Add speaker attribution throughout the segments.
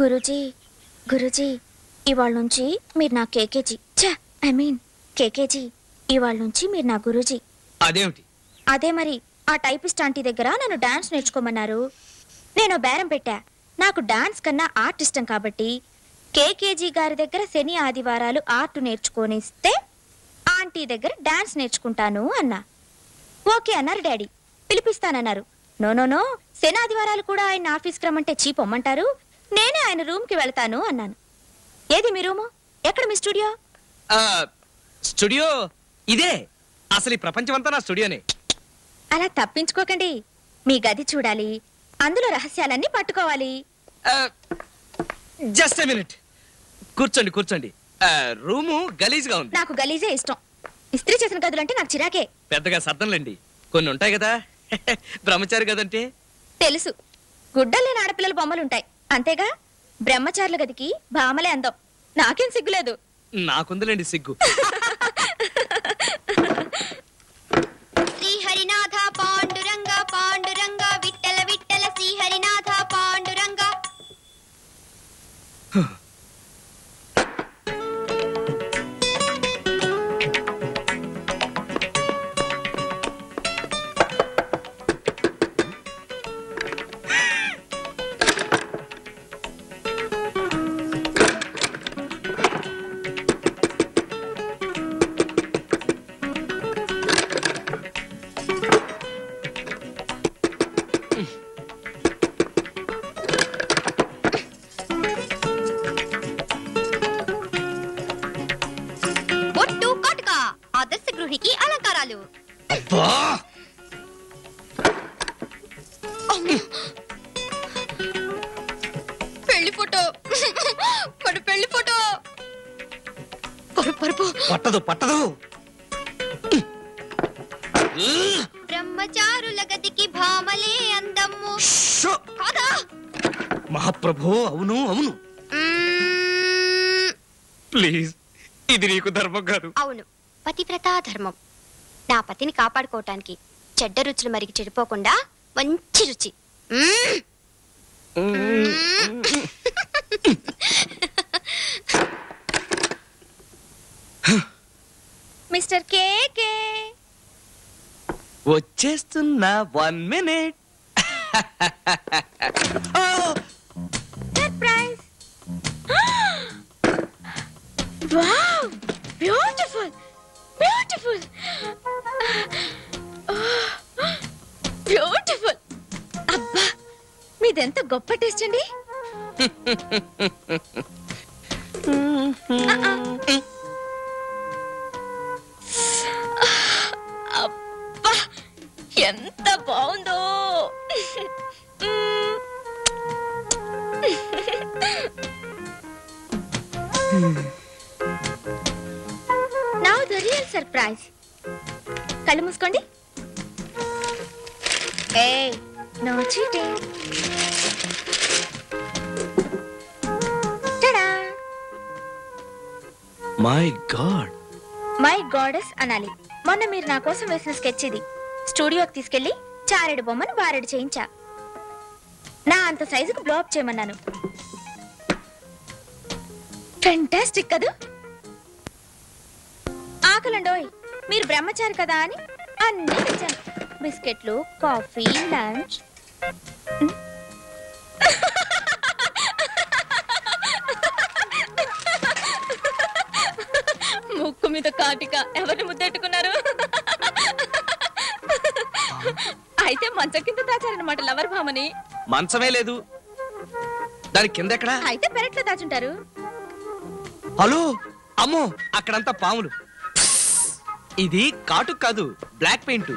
Speaker 1: గురూజీ గురూజీ ఇవాళ నుంచి మీరు నా కేకేజీ ఛ ఐ మీన్ కేకేజీ ఇవాళ నుంచి మీరు నా గురూజీ.
Speaker 2: అదేమిటి?
Speaker 1: అదే మరి ఆ టైపిస్ట్ ఆంటీ దగ్గర నన్ను డాన్స్ నేర్చుకోమన్నారు. నేను బేరం పెట్టా నాకు డాన్స్ కన్నా ఆర్ట్ ఇష్టం కాబట్టి కేకేజీ గారి దగ్గర శని ఆదివారాలు ఆర్ట్ నేర్చుకొనిస్తే ఆంటీ దగ్గర డాన్స్ నేర్చుకుంటాను అన్నా. ఓకే అన్నారు డాడీ పిలిపిస్తానన్నారు. నో నో నో శని ఆదివారాలు కూడా ఆయన ఆఫీస్కి రమ్మంటే చీపొమ్మంటారు నేనే ఆయన రూమ్కి వెళ్తాను అన్నాను. ఏది మీ రూము? ఎక్కడ మీ స్టూడియో?
Speaker 2: ఆ, స్టూడియో ఇదే. అసలు ఈ ప్రపంచం అంతా నా స్టూడియోనే.
Speaker 1: అలా తప్పించుకోకండి. మీ గది చూడాలి. అందులో రహస్యాలన్నీ పట్టుకోవాలి.
Speaker 2: Just a minute. కూర్చోండి కూర్చోండి. ఆ, రూము గలీజ్గా ఉంది.
Speaker 1: నాకు గలీజే ఇష్టం. ఇస్త్రీ చేసిన గదులంటే నాకు చిరాకే.
Speaker 2: పెద్దగా సర్దంలేండి కొన్ని ఉంటాయి కదా. బ్రహ్మచారి కదంటే
Speaker 1: తెలుసు. గుడ్డలేని ఆడపిల్లల బొమ్మలుంటాయి. అంతేగా? బ్రహ్మచారుల గదికి భామలే అందం. నాకేం సిగ్గులేదు.
Speaker 2: నాకుందిలేండి సిగ్గు.
Speaker 3: శ్రీహరినాథ మన పెళ్ళి ఫోటో. పరుపు.
Speaker 2: పట్టదు పట్టదు.
Speaker 3: బ్రహ్మచారుల గదికి భామలే అందమ్ము! కాదా?
Speaker 2: మహాప్రభు అవును అవును. ప్లీజ్ ఇది నీకు ధర్మం కాదు.
Speaker 3: అవును పతివ్రతా ధర్మం. నా పతిని కాపాడుకోవటానికి చెడ్డ రుచులు మరికి చెడిపోకుండా మంచి రుచి.
Speaker 1: మిస్టర్ కేకే
Speaker 2: వచ్చేస్తున్నా one minute
Speaker 1: surprise wow beautiful beautiful beautiful అబ్బా మీదెంత గొప్ప టేస్ట్ అండి? ఎంత బాగుందో. Now the real surprise. కళ్ళు మూసుకోండి. ఏ no tada
Speaker 2: my god
Speaker 1: my goddess అనాలి. మొన్న మీరు నా కోసం వేసిన స్కెచ్ ఇది. స్టూడియోకి తీసుకెళ్ళి చారెడు బొమ్మను బారెడు చేయించా. నా అంత సైజుకు బ్లోప్ చేయమన్నాను. ఫెంటాస్టిక్ కదూ? ఆకలండోయ్ మీరు బ్రహ్మచారి కదా అని అన్నీ తెచ్చాను. బిస్కెట్లు కాఫీ లంచ్. ముక్కు మీద కాటిక ఎవరిని ముద్దెట్టుకున్నారు? భామని
Speaker 2: మంచమే లేదు. దాని కింద ఎక్కడా
Speaker 1: అయితే పెరట్లో దాచుంటారు.
Speaker 2: హలో అమ్మో అక్కడంతా పాములు. ఇది కాటు కాదు బ్లాక్ పెయింట్.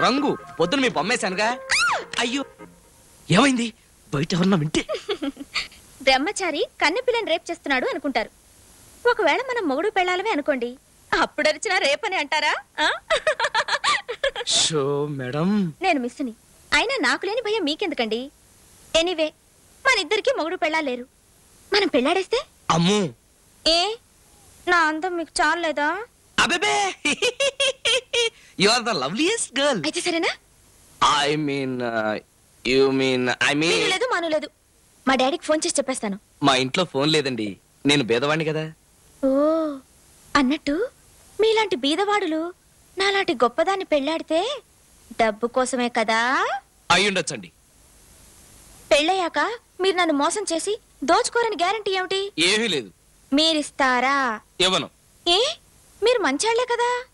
Speaker 2: రంగు పొద్దున మీ బొమ్మేశానుగా. అయ్యో ఏమైంది? బయట ఎవరన్నా వింటే?
Speaker 1: బ్రహ్మచారి కన్నెపిల్లని రేప్ చేస్తున్నాడు అనుకుంటారు. ఒకవేళ మనం మొగుడు పెళ్ళాలమే అనుకోండి. అప్పుడు అరిచిన రేపని అంటారా?
Speaker 2: Show madam.
Speaker 1: నేను మిస్సుని. అయినా నాకు లేని భయం మీకెందుకండి? ఎనీవే మన ఇద్దరికి మొగుడు పెళ్ళాలేరు. మనం పెళ్ళాడేస్తే?
Speaker 2: అమ్మో!
Speaker 1: ఏ? నా అందం మీకు చాలేదా
Speaker 2: అబేబే you are the loveliest girl
Speaker 1: అయితే సరేనా?
Speaker 2: I mean you mean I mean
Speaker 1: లేదు మాను లేదు మా డాడీకి ఫోన్ చేసి చెప్పేస్తాను.
Speaker 2: మా ఇంట్లో ఫోన్ లేదండి. నేను బేదవాణ్ణి కదా.
Speaker 1: ఓ అన్నట్టు మీలాంటి బీదవాడులు నాలాంటి గొప్పదాన్ని పెళ్ళాడితే డబ్బు కోసమే కదా?
Speaker 2: అయ్యుండొచ్చండి.
Speaker 1: పెళ్ళయ్యాక మీరు నన్ను మోసం చేసి దోచుకోరని గ్యారంటీ ఏమిటి?
Speaker 2: ఏమీ లేదు.
Speaker 1: మీరిస్తారా?
Speaker 2: ఇవ్వను.
Speaker 1: ఏ? మీరు మంచాళ్ళే కదా?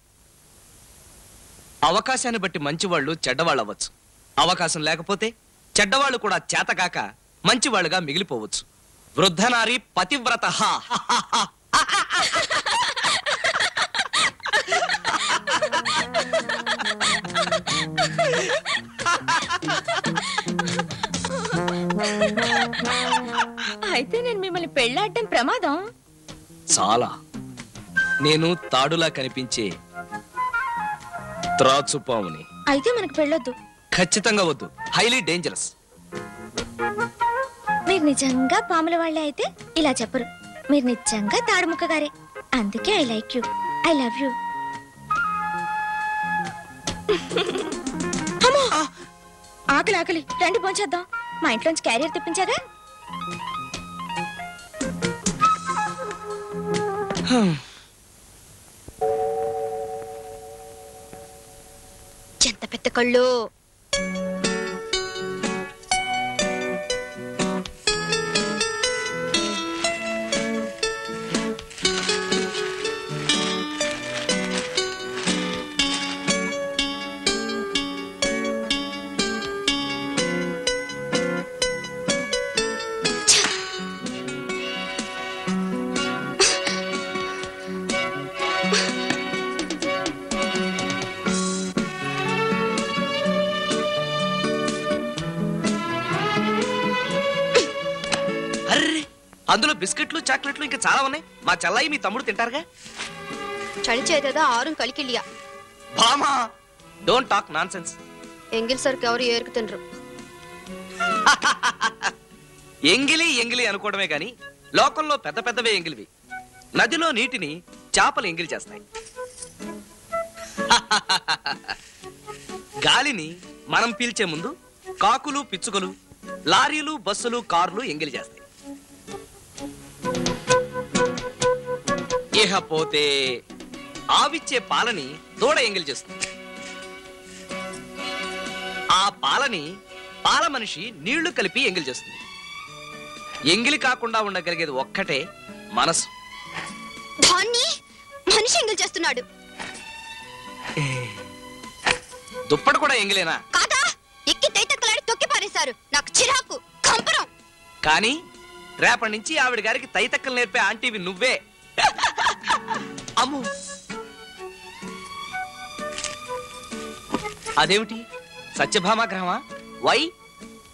Speaker 2: అవకాశాన్ని బట్టి మంచివాళ్ళు చెడ్డవాళ్ళు అవ్వచ్చు అవకాశం లేకపోతే చెడ్డవాళ్ళు కూడా చేతకాక మంచివాళ్ళుగా మిగిలిపోవచ్చు. వృద్ధనారి పతివ్రత. హా.
Speaker 1: అయితే నేను మిమ్మల్ని పెళ్ళాడడం ప్రమాదం.
Speaker 2: చాలా. నేను తాడులా కనిపించే త్రాచుపాముని
Speaker 1: అయితే మనకు పెళ్ళొద్దు.
Speaker 2: ఖచ్చితంగా వద్దు. హైలీ డేంజరస్
Speaker 1: మీరు నిజంగా పాముల వాళ్ళే అయితే ఇలా చెప్పరు. మీరు నిజంగా తాడుముక్క గారే అందుకే I like you I love you ఆకలి ఆకలి. రండి పోంచేద్దాం మా ఇంట్లోంచి క్యారియర్ తెప్పించాగా
Speaker 3: ఎంత పెద్ద కళ్ళు.
Speaker 2: అందులో బిస్కెట్లు చాక్లెట్లు ఇంకా చాలా ఉన్నాయి. మా చెల్లాయి మీ తమ్ముడు తింటారుగా?
Speaker 3: చలి చేతదా ఆరు కలికిలియా
Speaker 2: బామా డోంట్ టాక్ నాన్ సెన్స్
Speaker 3: ఎంగిల్ సరికి ఎవరు ఏరుకు తినరు.
Speaker 2: ఎంగిలి ఎంగిలి అనుకోవడమే గాని లోకంలో పెద్ద పెద్దవే ఎంగిలివి. నదిలో నీటిని చేపలు ఎంగిలి చేస్తాయి. గాలిని మనం పీల్చే ముందు కాకులు పిచ్చుకలు లారీలు బస్సులు కార్లు ఎంగిలి చేస్తాయి. ఇహపోతే ఆవిచ్చే పాలని దూడ ఎంగిలి చేస్తుంది. ఆ పాలని పాల మనిషి నీళ్ళు కలిపి ఎంగిలి చేస్తుంది. ఎంగిలి కాకుండా ఉండగలిగేది ఒక్కటే మనసు.
Speaker 3: దాన్ని మనిషి ఎంగిల్ చేస్తున్నాడు.
Speaker 2: దుప్పటి కూడా ఎంగిలేనా?
Speaker 3: కాదా? ఎక్కి తైతక్కలాడి తొక్కి పారేశారు. నాకు చిరాకు కంపరం.
Speaker 2: కానీ రేపటి నుంచి ఆవిడ గారికి తైతక్కలు నేర్పే ఆంటీవి నువ్వే. అమ్ము అదేమిటి? సత్యభామ గ్రహమా వై?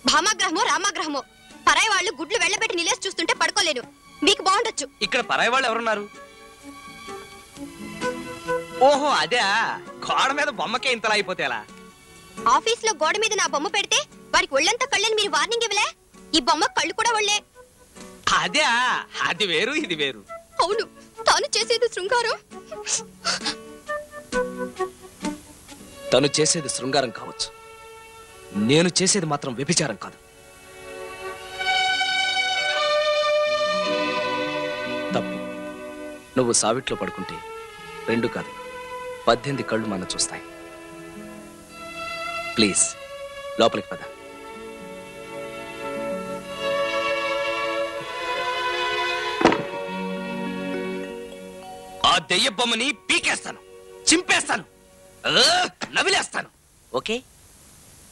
Speaker 3: భామాగ్రహమో రామాగ్రహమో. పరాయి వాళ్ళు గుడ్లు వెళ్ళబెట్టి నిలేసి చూస్తుంటే పడుకోలేను. మీకు బాగుండొచ్చు.
Speaker 2: ఇక్కడ పరాయి వాళ్ళు ఎవరున్నారు? ఓహో అదే. గోడ మీద బొమ్మకే ఇంతలా అయిపోతే ఎలా?
Speaker 3: ఆఫీస్లో గోడ మీద నా బొమ్మ పెడితే వాడికి ఒళ్ళంతా కళ్ళని మీరు వార్నింగ్ ఇవ్వలే? ఈ బొమ్మ కళ్ళు కూడా ఒళ్ళే.
Speaker 2: అదే. అది వేరు ఇది వేరు.
Speaker 3: అవును. తాను చేసేది శృంగారం?
Speaker 2: తను చేసేది శృంగారం కావచ్చు. నేను చేసేది మాత్రం వ్యభిచారం కాదు. తప్పు. నువ్వు సావిట్లో పడుకుంటే రెండు కాదు పద్దెనిమిది కళ్ళు మన చూస్తాయి. ప్లీజ్ లోపలికి పద. ఆ దెయ్య బొమ్మని పీకేస్తాను చింపేస్తాను ఆ, నవిలేస్తాను. ఓకే.